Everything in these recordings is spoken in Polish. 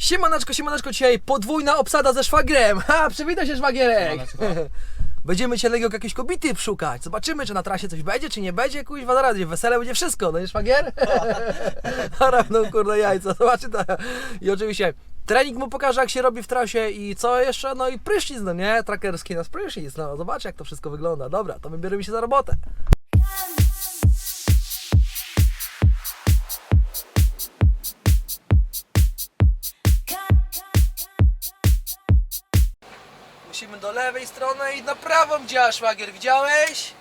Siemaneczko, siemaneczko, dzisiaj podwójna obsada ze szwagrem. Ha, przywitaj się szwagierek. Będziemy się Legio jakieś kobiety szukać. Zobaczymy, czy na trasie coś będzie, czy nie będzie. Kuźwa, zaraz wesele, będzie wszystko. No nie szwagier? Zaraz, no kurde jajca, zobaczy to. I oczywiście trening mu pokaże, jak się robi w trasie i co jeszcze? No i prysznic, no nie? Trackerski nas prysznic. No zobacz, jak to wszystko wygląda. Dobra, to my bierzemy się za robotę. Musimy do lewej strony i na prawą działa szwagier. Widziałeś?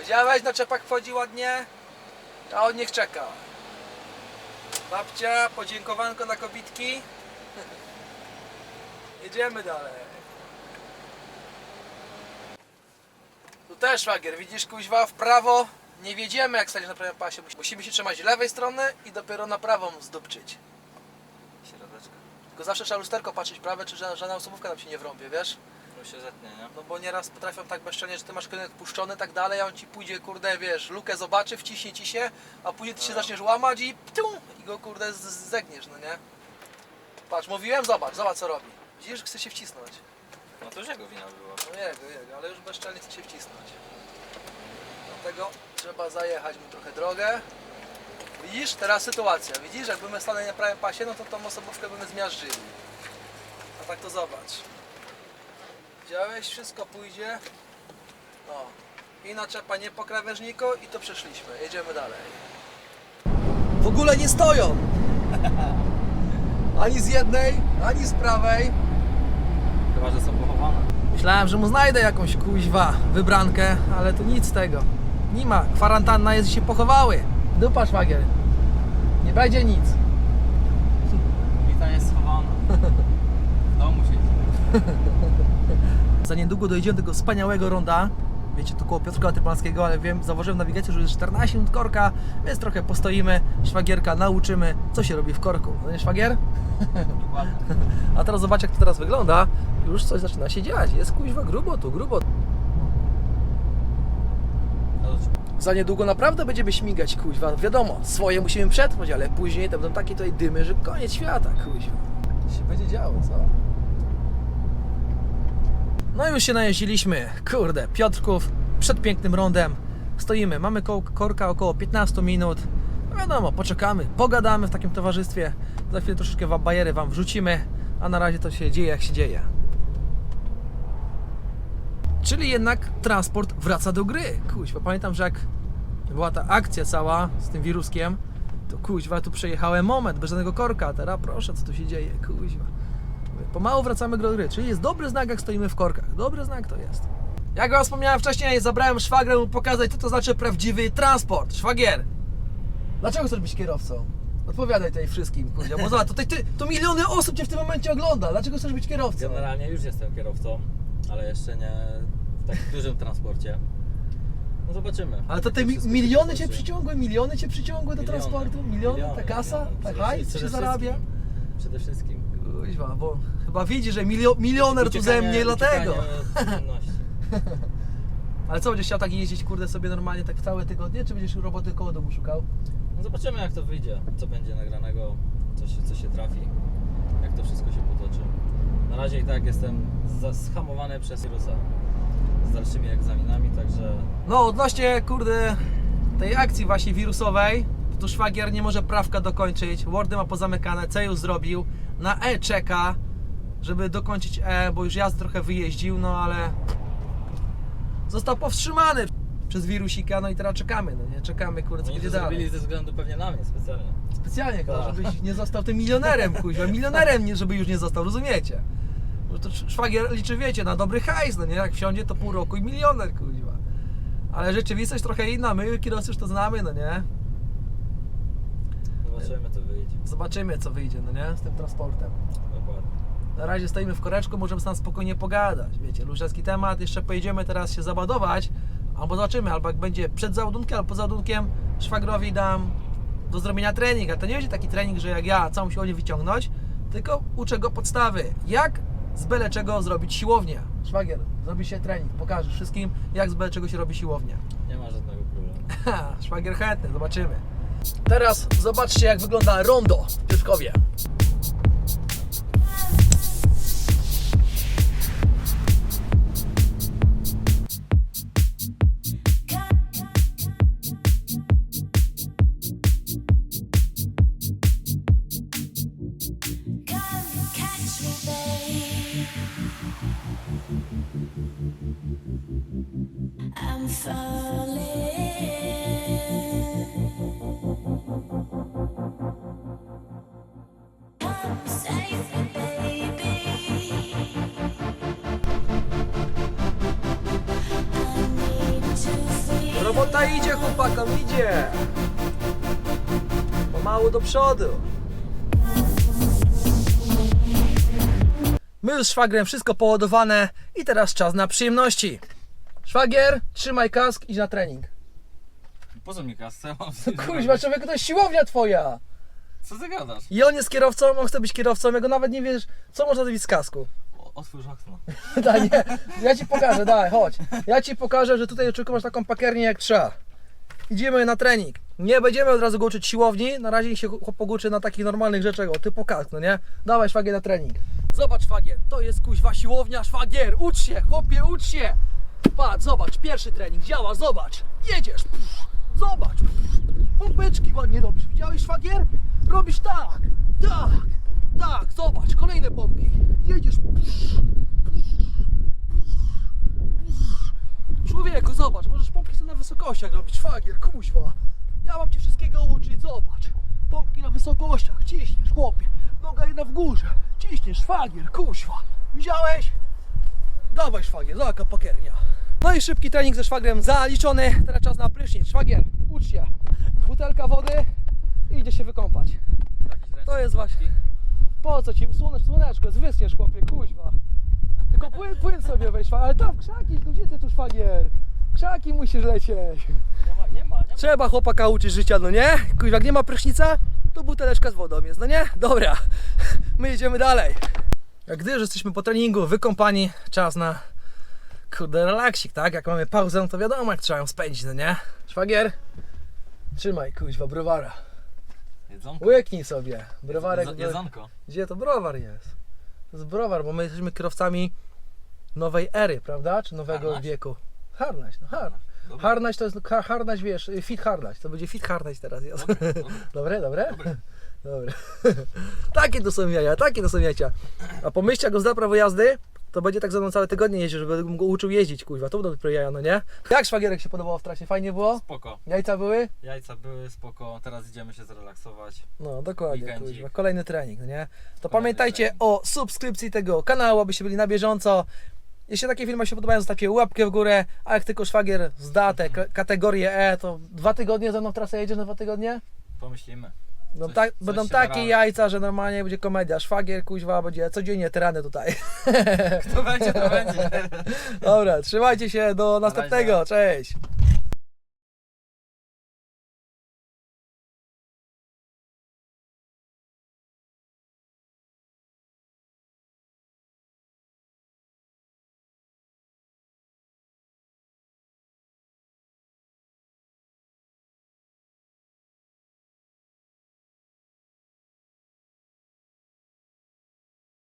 Widziałeś? Na czepak wchodzi ładnie. A on niech czeka. Babcia, podziękowanko na kobitki. Jedziemy dalej. Tu też szwagier, widzisz kuźwa w prawo. Nie wiedziemy jak stać na prawym pasie. Musimy się trzymać lewej strony i dopiero na prawą zdupczyć. Tylko zawsze trzeba lusterko patrzeć prawe, czy ża- żadna osobówka nam się nie wrąbie, wiesz? To się zetnie, nie? No bo nieraz potrafią tak bezczelnie, że ty masz kierunek puszczony, tak dalej, a on ci pójdzie, kurde, wiesz, lukę zobaczy, wciśnie ci się, a później ty się No. zaczniesz łamać i ptum, i go, kurde, z- zegniesz, no nie? Patrz, mówiłem, zobacz, zobacz co robi. Widzisz, chce się wcisnąć. No to już jego wina była. No jego, jego, ale już bezczelnie chce się wcisnąć. Dlatego trzeba zajechać mu trochę drogę. Widzisz, teraz sytuacja, widzisz, jakbyśmy stanęli na prawym pasie, no to tą osobówkę byśmy zmiażdżyli. A tak to zobacz. Widziałeś, wszystko pójdzie. No. I naczepa nie po krawężniku i to przeszliśmy. Jedziemy dalej. W ogóle nie stoją! Ani z jednej, ani z prawej. Chyba, że są pochowane. Myślałem, że mu znajdę jakąś kuźwa wybrankę, ale tu nic z tego. Nie ma. Kwarantanna jest i się pochowały. Dupa szwagier. Nie będzie nic. Wita jest schowana. W domu siedzi. Za niedługo dojdziemy do tego wspaniałego ronda. Wiecie, tu koło Piotrka Typalskiego, ale wiem, zauważyłem w nawigacji, że jest 14 minut korka, więc trochę postoimy. Szwagierka nauczymy, co się robi w korku. No nie szwagier? Dokładnie. A teraz zobacz, jak to teraz wygląda. Już coś zaczyna się dziać. Jest kuźwa grubo tu, grubo. No to Za niedługo naprawdę będziemy śmigać, kuźwa. Wiadomo, swoje musimy przetrwać, ale później to będą takie tutaj dymy, że koniec świata, kuźwa. Się będzie działo, co? No już się najeździliśmy. Kurde, Piotrków przed pięknym rondem. Stoimy, mamy korka około 15 minut. No wiadomo, poczekamy, pogadamy w takim towarzystwie. Za chwilę troszeczkę bajery Wam wrzucimy, a na razie to się dzieje jak się dzieje. Czyli jednak transport wraca do gry. Kuźwa, pamiętam, że jak była ta akcja cała z tym wiruskiem, to kuźwa, tu przejechałem moment, bez żadnego korka, teraz proszę, co tu się dzieje, kuźwa. Pomału wracamy do gry, czyli jest dobry znak, jak stoimy w korkach. Dobry znak to jest. Jak wam wspomniałem wcześniej, zabrałem szwagrę mu pokazać, co to znaczy prawdziwy transport. Szwagier! Dlaczego chcesz być kierowcą? Odpowiadaj tutaj wszystkim, kuźwa, bo zobacz, tutaj ty, to miliony osób Cię w tym momencie ogląda. Dlaczego chcesz być kierowcą? Generalnie już jestem kierowcą, ale jeszcze nie w tak dużym transporcie. No zobaczymy. Ale to te mi- wszystko miliony cię przyciągły, miliony cię przyciągły do Miliony, transportu, miliony, ta kasa, miliony. ta Przede hajs się przede zarabia. wszystkim- Przede wszystkim. Kuźwa, bo chyba widzi, że milio, milioner tu ze Uciekanie- mnie, dlatego. uciekanie od codzienności. Ale co, będziesz chciał tak jeździć, kurde, sobie normalnie tak całe tygodnie, czy będziesz roboty koło domu szukał? No zobaczymy jak to wyjdzie, co będzie nagranego, co się, co się trafi, jak to wszystko się potoczy. Na razie i tak jestem zhamowany przez wirusa z dalszymi egzaminami, także No, odnośnie, kurde, tej akcji właśnie wirusowej, to szwagier nie może prawka dokończyć, Wordy ma pozamykane, C już zrobił, na E czeka, żeby dokończyć E, bo już jazd trochę wyjeździł, no ale został powstrzymany przez wirusika, no i teraz czekamy, no nie, czekamy, kurde, co to będzie dalej. zrobili ze względu pewnie na mnie specjalnie. Specjalnie chyba, Tak. żebyś nie został tym milionerem, kuźwa. Milionerem, żeby już nie został, rozumiecie? To sz- szwagier liczy, wiecie, na dobry hajs, no nie? Jak wsiądzie to pół roku i milioner, kuźwa. Ale rzeczywistość trochę inna, my kierowcy już to znamy, no nie? Zobaczymy to wyjdzie. Zobaczymy, co wyjdzie, no nie? Z tym transportem. Dokładnie. Na razie stoimy w koreczku, możemy tam spokojnie pogadać, wiecie, lużerski temat, jeszcze pojedziemy teraz się zabadować, albo zobaczymy, albo jak będzie przed załadunkiem, albo po załadunkiem, szwagrowi dam do zrobienia trening, a to nie będzie taki trening, że jak ja całą siłownię wyciągnąć, tylko uczę go podstawy, jak z byle czego zrobić siłownię. Szwagier, zrobi się trening, pokażesz wszystkim, jak z byle czego się robi siłownia. Nie ma żadnego problemu. Szwagier chętny, zobaczymy. Teraz zobaczcie, jak wygląda rondo w Piotrkowie. Robota idzie chłopakom, idzie! Pomału do przodu. My już z szwagrem wszystko poładowane i teraz czas na przyjemności. Szwagier, trzymaj kask, idź na trening. Po co mi kasę? Kuźwa, człowieku, to jest siłownia twoja! Co ty gadasz? I on jest kierowcą, on chce być kierowcą, jego nawet nie wiesz, co można zrobić z kasku. O, otwórz okno. Daj, nie, ja ci pokażę, daj, chodź. Ja ci pokażę, że tutaj człowieku masz taką pakiernię jak trzeba. Idziemy na trening. Nie będziemy od razu go uczyć siłowni, na razie się chłop poguczy na takich normalnych rzeczach, o typu kask, no nie? Dawaj szwagier na trening. Zobacz szwagier, to jest kuźwa siłownia, szwagier, ucz się, chłopie, ucz się. Patrz, zobacz, pierwszy trening, działa, zobacz, jedziesz, pff, zobacz, pff, pompeczki ładnie robisz, widziałeś szwagier? Robisz tak, tak, tak, zobacz, kolejne pompki, jedziesz, pff, Człowieku, zobacz, możesz pompki sobie na wysokościach robić, szwagier, kuźwa. Ja mam cię wszystkiego uczyć, zobacz. Pompki na wysokościach, ciśniesz, chłopie. Noga jedna w górze, ciśniesz, szwagier, kuźwa. Widziałeś? Dawaj szwagier, zobacz pakiernia. No i szybki trening ze szwagrem zaliczony. Teraz czas na prysznic. Szwagier, ucz się. Butelka wody i idzie się wykąpać. To jest właśnie. Po co ci? Słonecz, słoneczko, zwyschniesz chłopie, kuźwa. Tylko płyn, płyn sobie weź, ale tam krzaki, no gdzie ty tu szwagier? Krzaki musisz lecieć. Nie ma, nie ma, nie ma. Trzeba chłopaka uczyć życia, no nie? Kuźwa, jak nie ma prysznica, to buteleczka z wodą jest, no nie? Dobra, my jedziemy dalej. Jak gdy już jesteśmy po treningu, wykąpani, czas na kurde relaksik, tak? Jak mamy pauzę, to wiadomo jak trzeba ją spędzić, no nie? Szwagier, trzymaj kuźwa browara. Jedzonko. Łyknij sobie, browarek. Jedz- Jedzonko. Gdzie to browar jest? To jest browar, bo my jesteśmy kierowcami nowej ery, prawda? Czy nowego Harnaś? wieku. Harnaś, no har. Dobra. Harnaś to jest har- harnaś, wiesz, fit harnaś. To będzie fit harnaś teraz jest. Dobre, dobre. Dobre, dobre? Dobre. takie to są jaja, takie to są jajcia. A pomyślcie, jak go zda prawo jazdy, to będzie tak ze mną całe tygodnie jeździł, żeby go uczył jeździć, kuźwa. To będą dopiero jaja, no nie? Jak szwagierek się podobało w trasie? Fajnie było? Spoko. Jajca były? Jajca były spoko, teraz idziemy się zrelaksować. No, dokładnie, Weekendzik. kuźwa. Kolejny trening, no nie? To Kolejny pamiętajcie trening. o subskrypcji tego kanału, abyście byli na bieżąco. Jeśli takie filmy się podobają, zostawcie łapkę w górę, a jak tylko szwagier zda tę kategorię E, to dwa tygodnie ze mną w trasę jedziesz na dwa tygodnie? Pomyślimy. No Coś- tak, coś będą się takie nagramy. jajca, że normalnie będzie komedia. Szwagier, kuźwa, będzie codziennie tyrany tutaj. To będzie, to będzie. Dobra, trzymajcie się, do następnego, cześć!